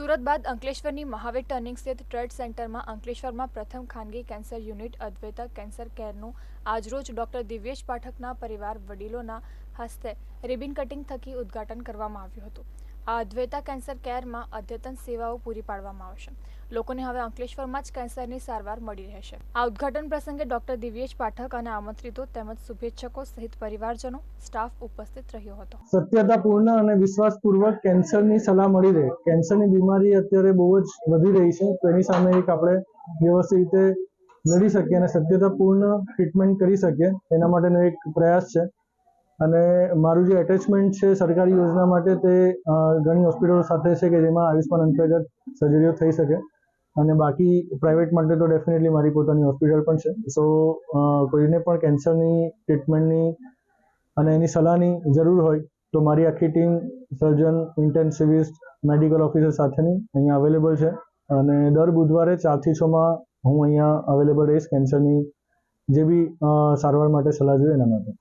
સુરત બાદ અંકલેશ્વરની મહાવીર ટર્નિંગ સ્થિત ટ્રેડ સેન્ટરમાં અંકલેશ્વરમાં પ્રથમ ખાનગી કેન્સર યુનિટ અદ્વૈતા કેન્સર કેરનું આજરોજ ડોક્ટર દિવ્યેશ પાઠકના પરિવાર વડીલોના હસ્તે રિબિન કટિંગ થકી ઉદ્ઘાટન કરવામાં આવ્યું હતું. આ અદ્વૈતા કેન્સર કેરમાં અદ્યતન સેવાઓ પૂરી પાડવામાં આવશે. લોકોને હવે અંકલેશ્વરમાં જ કેન્સરની સારવાર મળી રહેશે. આ ઉદ્ઘાટન પ્રસંગે ડોક્ટર દિવ્યેશ પાઠક અને આમંત્રિતો તેમજ શુભેચ્છકો સહિત પરિવારજનો, સ્ટાફ ઉપસ્થિત રહ્યો હતો. સત્યતાપૂર્ણ અને વિશ્વાસપૂર્વક કેન્સરની સલાહ મળી રહે. કેન્સરની બીમારી અત્યારે બહુ જ વધી રહી છે. તેની સામે એક આપણે વ્યવસ્થિત રીતે લડી શકીએ અને સત્યતાપૂર્ણ ટ્રીટમેન્ટ કરી શકીએ. એના માટેનો એક પ્રયાસ છે. અને મારું જે એટેચમેન્ટ છે સરકારી યોજના માટે તે ઘણી હોસ્પિટલો સાથે છે કે જેમાં આયુષ્માન અંતર્ગત સર્જરીઓ થઈ શકે. અને બાકી પ્રાઇવેટ માટે તો ડેફિનેટલી મારી પોતાની હોસ્પિટલ પણ છે. સો કોઈને પણ કેન્સરની ટ્રીટમેન્ટની અને એની સલાહની જરૂર હોય તો મારી આખી team surgeon intensivist medical officer સાથેની અહીંયા અવેલેબલ છે. અને દર બુધવારે ચારથી છમાં હું અહીંયા અવેલેબલ રહીશ કેન્સરની જે બી સારવાર માટે સલાહ જોઈએ એના માટે.